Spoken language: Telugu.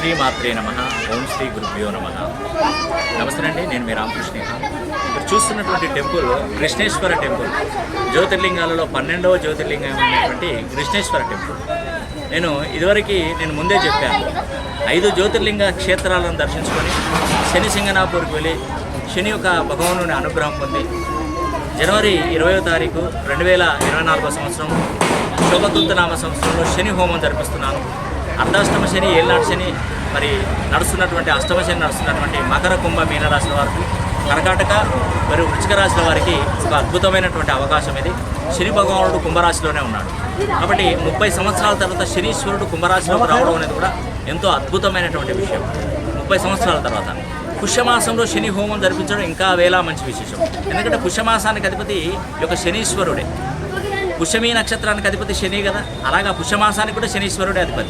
శ్రీ మాత్రే నమ. ఓం శ్రీ గురుభ్యో నమ. నమస్తే అండి నేను మీ రామకృష్ణ మీరు చూస్తున్నటువంటి టెంపుల్ కృష్ణేశ్వర టెంపుల్. జ్యోతిర్లింగాలలో పన్నెండవ జ్యోతిర్లింగం అనేటువంటి కృష్ణేశ్వర టెంపుల్. నేను ఇదివరకు నేను ముందే చెప్పాను. ఐదు జ్యోతిర్లింగ క్షేత్రాలను దర్శించుకొని శని సింగనాపూర్కి వెళ్ళి శని యొక్క భగవానుని అనుగ్రహం పొంది జనవరి ఇరవయో తారీఖు రెండు వేల ఇరవై నాలుగో సంవత్సరం శోభతుంతనామ సంవత్సరంలో శని హోమం జరిపిస్తున్నాను. అర్ధాష్టమ శని ఏళ్ళనాడు శని మరి నడుస్తున్నటువంటి అష్టమ శని నడుస్తున్నటువంటి మకర కుంభ మీనరాశుల వారికి కర్కాటక మరియు వృచ్చిక రాశుల వారికి ఒక అద్భుతమైనటువంటి అవకాశం ఇది. శని భగవానుడు కుంభరాశిలోనే ఉన్నాడు. కాబట్టి ముప్పై సంవత్సరాల తర్వాత శనీశ్వరుడు కుంభరాశిలోకి రావడం అనేది కూడా ఎంతో అద్భుతమైనటువంటి విషయం. ముప్పై సంవత్సరాల తర్వాత. పుష్యమాసంలో శని హోమం జరిపించడం ఇంకా వేలా మంచి విశేషం. ఎందుకంటే పుష్యమాసానికి అధిపతి యొక్క శనీశ్వరుడే. పుష్యమీ నక్షత్రానికి అధిపతి శని కదా. అలాగా పుష్యమాసానికి కూడా శనీశ్వరుడే అధిపతి.